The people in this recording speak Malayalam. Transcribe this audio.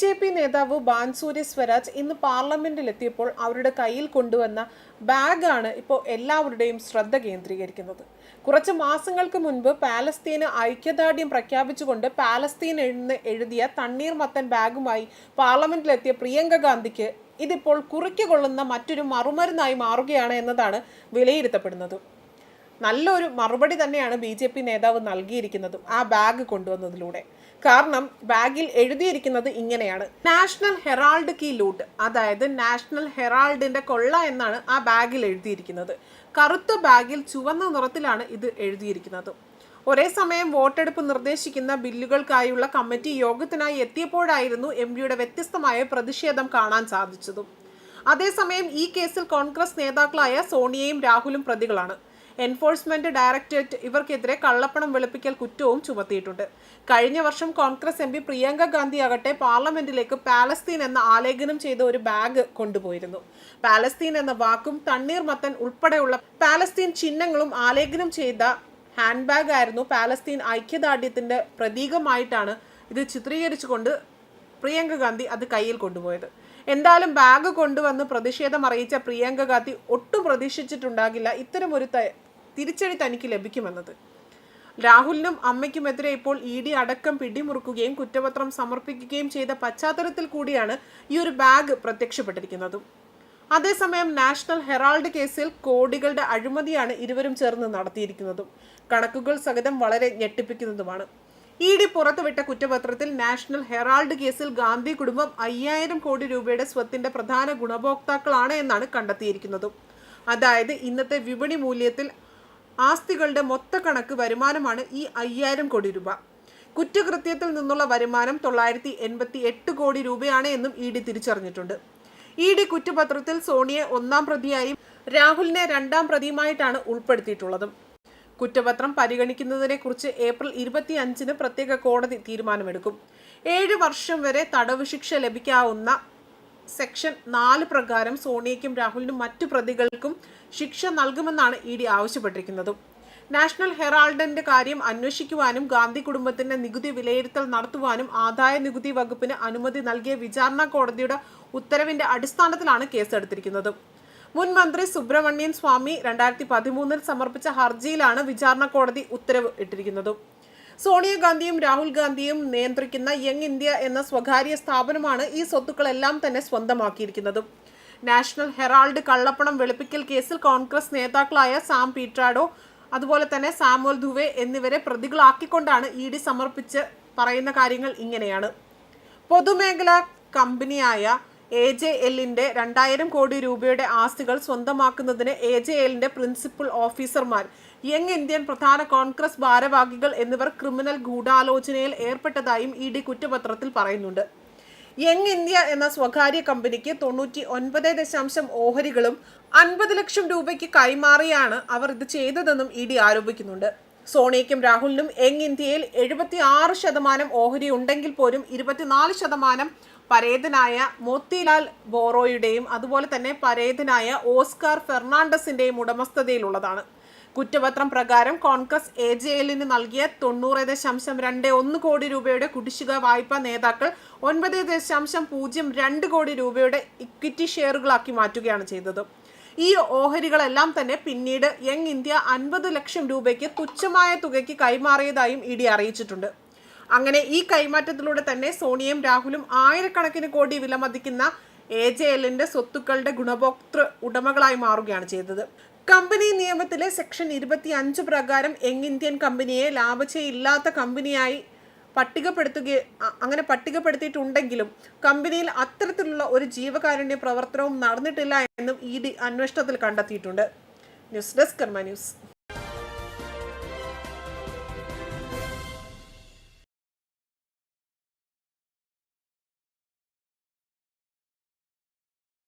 ജെ പി നേതാവ് ബാൻസൂര്യ സ്വരാജ് ഇന്ന് പാർലമെന്റിലെത്തിയപ്പോൾ അവരുടെ കയ്യിൽ കൊണ്ടുവന്ന ബാഗാണ് ഇപ്പോൾ എല്ലാവരുടെയും ശ്രദ്ധ കേന്ദ്രീകരിക്കുന്നത്. കുറച്ച് മാസങ്ങൾക്ക് മുൻപ് പാലസ്തീന് ഐക്യദാർഢ്യം പ്രഖ്യാപിച്ചുകൊണ്ട് പാലസ്തീൻ എന്ന് എഴുതിയ തണ്ണീർ മത്തൻ ബാഗുമായി പാർലമെന്റിലെത്തിയ പ്രിയങ്ക ഗാന്ധിക്ക് ഇതിപ്പോൾ കുറിക്കുകൊള്ളുന്ന മറ്റൊരു മറുമരുന്നായി മാറുകയാണ് എന്നതാണ് വിലയിരുത്തപ്പെടുന്നത്. നല്ലൊരു മറുപടി തന്നെയാണ് ബി ജെ പി നേതാവ് നൽകിയിരിക്കുന്നതും ആ ബാഗ് കൊണ്ടുവന്നതിലൂടെ. കാരണം ബാഗിൽ എഴുതിയിരിക്കുന്നത് ഇങ്ങനെയാണ്. നാഷണൽ ഹെറാൾഡ് കീ ലൂട്ട് അതായത് നാഷണൽ ഹെറാൾഡിന്റെ കൊള്ള എന്നാണ് ആ ബാഗിൽ എഴുതിയിരിക്കുന്നത്. കറുത്ത ബാഗിൽ ചുവന്ന നിറത്തിലാണ് ഇത് എഴുതിയിരിക്കുന്നത്. ഒരേ സമയം വോട്ടെടുപ്പ് നിർദ്ദേശിക്കുന്ന ബില്ലുകൾക്കായുള്ള കമ്മിറ്റി യോഗത്തിനായി എത്തിയപ്പോഴായിരുന്നു എം പിയുടെ വ്യത്യസ്തമായ പ്രതിഷേധം കാണാൻ സാധിച്ചതും. അതേസമയം ഈ കേസിൽ കോൺഗ്രസ് നേതാക്കളായ സോണിയയും രാഹുലും പ്രതികളാണ്. എൻഫോഴ്സ്മെന്റ് ഡയറക്ടറേറ്റ് ഇവർക്കെതിരെ കള്ളപ്പണം വെളുപ്പിക്കൽ കുറ്റവും ചുമത്തിയിട്ടുണ്ട്. കഴിഞ്ഞ വർഷം കോൺഗ്രസ് എം പി പ്രിയങ്ക ഗാന്ധി ആകട്ടെ പാർലമെന്റിലേക്ക് പാലസ്തീൻ എന്ന ആലേഖനം ചെയ്ത ഒരു ബാഗ് കൊണ്ടുപോയിരുന്നു. പാലസ്തീൻ എന്ന വാക്കും തണ്ണീർമത്തൻ ഉൾപ്പെടെയുള്ള പാലസ്തീൻ ചിഹ്നങ്ങളും ആലേഖനം ചെയ്ത ഹാൻഡ് ബാഗ് ആയിരുന്നു പാലസ്തീൻ ഐക്യദാർഢ്യത്തിന്റെ പ്രതീകമായിട്ടാണ് ഇത് ചിത്രീകരിച്ചുകൊണ്ട് പ്രിയങ്ക ഗാന്ധി അത് കയ്യിൽ കൊണ്ടുപോയത്. എന്തായാലും ബാഗ് കൊണ്ടുവന്ന് പ്രതിഷേധം അറിയിച്ച പ്രിയങ്ക ഗാന്ധി ഒട്ടും പ്രതീക്ഷിച്ചിട്ടുണ്ടാകില്ല. ഇത്തരമൊരു ത- തിരിച്ചടി തനിക്ക് ലഭിക്കുമെന്നത്. രാഹുലിനും അമ്മയ്ക്കുമെതിരെ ഇപ്പോൾ ഇ ഡി അടക്കം പിടിമുറുക്കുകയും കുറ്റപത്രം സമർപ്പിക്കുകയും ചെയ്ത പശ്ചാത്തലത്തിൽ കൂടിയാണ് ഈ ഒരു ബാഗ് പ്രത്യക്ഷപ്പെട്ടിരിക്കുന്നതും. അതേസമയം നാഷണൽ ഹെറാൾഡ് കേസിൽ കോടികളുടെ അഴിമതിയാണ് ഇരുവരും ചേർന്ന് നടത്തിയിരിക്കുന്നതും. കണക്കുകൾ സഹിതം വളരെ ഞെട്ടിപ്പിക്കുന്നതുമാണ്. ഇ ഡി പുറത്തുവിട്ട കുറ്റപത്രത്തിൽ നാഷണൽ ഹെറാൾഡ് കേസിൽ ഗാന്ധി കുടുംബം അയ്യായിരം കോടി രൂപയുടെ സ്വത്തിന്റെ പ്രധാന ഗുണഭോക്താക്കളാണ് എന്നാണ് കണ്ടെത്തിയിരിക്കുന്നതും. അതായത് ഇന്നത്തെ വിപണി മൂല്യത്തിൽ ആസ്തികളുടെ മൊത്ത കണക്ക് വരുമാനമാണ് ഈ അയ്യായിരം കോടി രൂപ. കുറ്റകൃത്യത്തിൽ നിന്നുള്ള വരുമാനം തൊള്ളായിരത്തി എൺപത്തി എട്ട് കോടി രൂപയാണ് എന്നും ഇ ഡി തിരിച്ചറിഞ്ഞിട്ടുണ്ട്. ഇ ഡി കുറ്റപത്രത്തിൽ സോണിയെ ഒന്നാം പ്രതിയായും രാഹുലിനെ രണ്ടാം പ്രതിയുമായിട്ടാണ് ഉൾപ്പെടുത്തിയിട്ടുള്ളതും. കുറ്റപത്രം പരിഗണിക്കുന്നതിനെക്കുറിച്ച് ഏപ്രിൽ ഇരുപത്തി അഞ്ചിന് പ്രത്യേക കോടതി തീരുമാനമെടുക്കും. ഏഴ് വർഷം വരെ തടവ് ശിക്ഷ ലഭിക്കാവുന്ന സെക്ഷൻ നാല് പ്രകാരം സോണിയയ്ക്കും രാഹുലിനും മറ്റു പ്രതികൾക്കും ശിക്ഷ നൽകുമെന്നാണ് ഇ ഡി ആവശ്യപ്പെട്ടിരിക്കുന്നത്. നാഷണൽ ഹെറാൾഡിന്റെ കാര്യം അന്വേഷിക്കുവാനും ഗാന്ധി കുടുംബത്തിന്റെ നികുതി വിലയിരുത്തൽ നടത്തുവാനും ആദായ നികുതി വകുപ്പിന് അനുമതി നൽകിയ വിചാരണ കോടതിയുടെ ഉത്തരവിന്റെ അടിസ്ഥാനത്തിലാണ് കേസെടുത്തിരിക്കുന്നത്. മുൻ മന്ത്രി സുബ്രഹ്മണ്യൻ സ്വാമി രണ്ടായിരത്തി പതിമൂന്നിൽ സമർപ്പിച്ച ഹർജിയിലാണ് വിചാരണ കോടതി ഉത്തരവ് ഇട്ടിരിക്കുന്നതും. സോണിയാഗാന്ധിയും രാഹുൽ ഗാന്ധിയും നിയന്ത്രിക്കുന്ന യങ് ഇന്ത്യ എന്ന സ്വകാര്യ സ്ഥാപനമാണ് ഈ സ്വത്തുക്കളെല്ലാം തന്നെ സ്വന്തമാക്കിയിരിക്കുന്നത്. നാഷണൽ ഹെറാൾഡ് കള്ളപ്പണം വെളുപ്പിക്കൽ കേസിൽ കോൺഗ്രസ് നേതാക്കളായ സാം പീട്രാഡോ അതുപോലെ തന്നെ സാമുവൽ ദുവെ എന്നിവരെ പ്രതികളാക്കിക്കൊണ്ടാണ് ഇ ഡി സമർപ്പിച്ച് പറയുന്ന കാര്യങ്ങൾ ഇങ്ങനെയാണ്. പൊതുമേഖലാ കമ്പനിയായ എ ജെ എല്ലിന്റെ രണ്ടായിരം കോടി രൂപയുടെ ആസ്തികൾ സ്വന്തമാക്കുന്നതിന് എ ജെ എല്ലിന്റെ പ്രിൻസിപ്പൽ ഓഫീസർമാർ യങ് ഇന്ത്യൻ പ്രധാന കോൺഗ്രസ് ഭാരവാഹികൾ എന്നിവർ ക്രിമിനൽ ഗൂഢാലോചനയിൽ ഏർപ്പെട്ടതായും ഇ ഡി കുറ്റപത്രത്തിൽ പറയുന്നുണ്ട്. യങ് ഇന്ത്യ എന്ന സ്വകാര്യ കമ്പനിക്ക് തൊണ്ണൂറ്റി ഒൻപത് ദശാംശം ഓഹരികളും അൻപത് ലക്ഷം രൂപയ്ക്ക് കൈമാറിയാണ് അവർ ഇത് ചെയ്തതെന്നും ഇ ഡി ആരോപിക്കുന്നുണ്ട്. സോണിയയ്ക്കും രാഹുലിനും യങ് ഇന്ത്യയിൽ എഴുപത്തി ആറ് ശതമാനം ഓഹരി ഉണ്ടെങ്കിൽ പോലും ഇരുപത്തിനാല് ശതമാനം പരേതനായ മോത്തിലാൽ ബോറോയുടെയും അതുപോലെ തന്നെ പരേതനായ ഓസ്കാർ ഫെർണാണ്ടസിന്റെയും ഉടമസ്ഥതയിലുള്ളതാണ്. കുറ്റപത്രം പ്രകാരം കോൺഗ്രസ് എ ജെ എല്ലിന് നൽകിയ തൊണ്ണൂറ് ദശാംശം രണ്ട് ഒന്ന് കോടി രൂപയുടെ കുടിശ്ശിക വായ്പ നേതാക്കൾ ഒൻപത് ദശാംശം പൂജ്യം രണ്ട് കോടി രൂപയുടെ ഇക്വിറ്റി ഷെയറുകളാക്കി മാറ്റുകയാണ് ചെയ്തത്. ഈ ഓഹരികളെല്ലാം തന്നെ പിന്നീട് യങ് ഇന്ത്യ അൻപത് ലക്ഷം രൂപയ്ക്ക് തുച്ഛമായ തുകയ്ക്ക് കൈമാറിയതായും ഇ ഡി അറിയിച്ചിട്ടുണ്ട്. അങ്ങനെ ഈ കൈമാറ്റത്തിലൂടെ തന്നെ സോണിയയും രാഹുലും ആയിരക്കണക്കിന് കോടി വിലമതിക്കുന്ന എ ജെ എല്ലിന്റെ സ്വത്തുക്കളുടെ ഗുണഭോക്തൃ ഉടമകളായി മാറുകയാണ് ചെയ്തത്. കമ്പനി നിയമത്തിലെ സെക്ഷൻ ഇരുപത്തി അഞ്ച് പ്രകാരം യങ് ഇന്ത്യൻ കമ്പനിയെ ലാഭചയില്ലാത്ത കമ്പനിയായി പട്ടികപ്പെടുത്തുക അങ്ങനെ പട്ടികപ്പെടുത്തിയിട്ടുണ്ടെങ്കിലും കമ്പനിയിൽ അത്തരത്തിലുള്ള ഒരു ജീവകാരുണ്യ പ്രവർത്തനവും നടന്നിട്ടില്ല എന്നും ഇ ഡി അന്വേഷണത്തിൽ കണ്ടെത്തിയിട്ടുണ്ട്. News desk Karma news.